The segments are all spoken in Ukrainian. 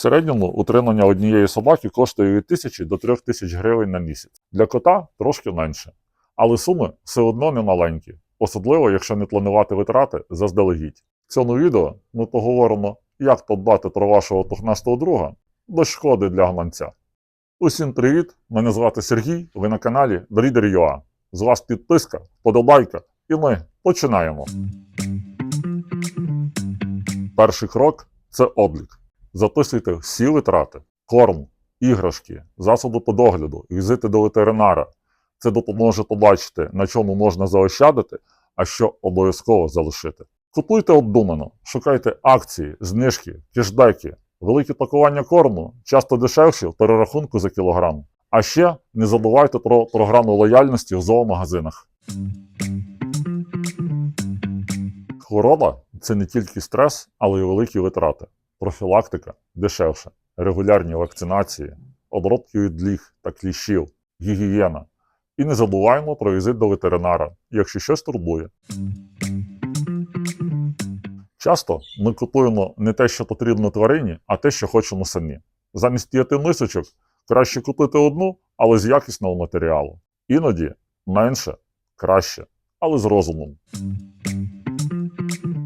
Середньому утримання однієї собаки коштує від 1000 до 3000 гривень на місяць. Для кота трошки менше. Але суми все одно не маленькі, особливо якщо не планувати витрати заздалегідь. В цьому відео ми поговоримо, як подбати про вашого тухнастого друга без шкоди для гаманця. Усім привіт! Мене звати Сергій, ви на каналі Breeder.ua. З вас підписка, подобайка, і ми починаємо. Перший крок це облік. Записуйте всі витрати: корм, іграшки, засоби по догляду, візити до ветеринара. Це допоможе побачити, на чому можна заощадити, а що обов'язково залишити. Купуйте обдумано, шукайте акції, знижки, кешбеки. Великі пакування корму часто дешевші в перерахунку за кілограм. А ще не забувайте про програму лояльності в зоомагазинах. Хвороба це не тільки стрес, але й великі витрати. Профілактика дешевше, регулярні вакцинації, обробки від ліг та кліщів, гігієна. І не забуваємо про візит до ветеринара, якщо щось турбує. Часто ми купуємо не те, що потрібно тварині, а те, що хочемо самі. Замість п'яти мисочок краще купити одну, але з якісного матеріалу. Іноді менше, краще, але з розумом.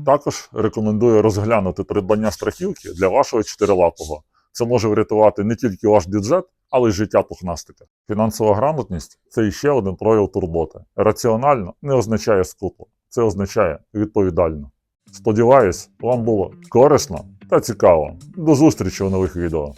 Також рекомендую розглянути придбання страхівки для вашого чотирилапого. Це може врятувати не тільки ваш бюджет, але й життя пухнастика. Фінансова грамотність це іще один прояв турботи. Раціонально не означає скупо, це означає відповідально. Сподіваюсь, вам було корисно та цікаво. До зустрічі у нових відео.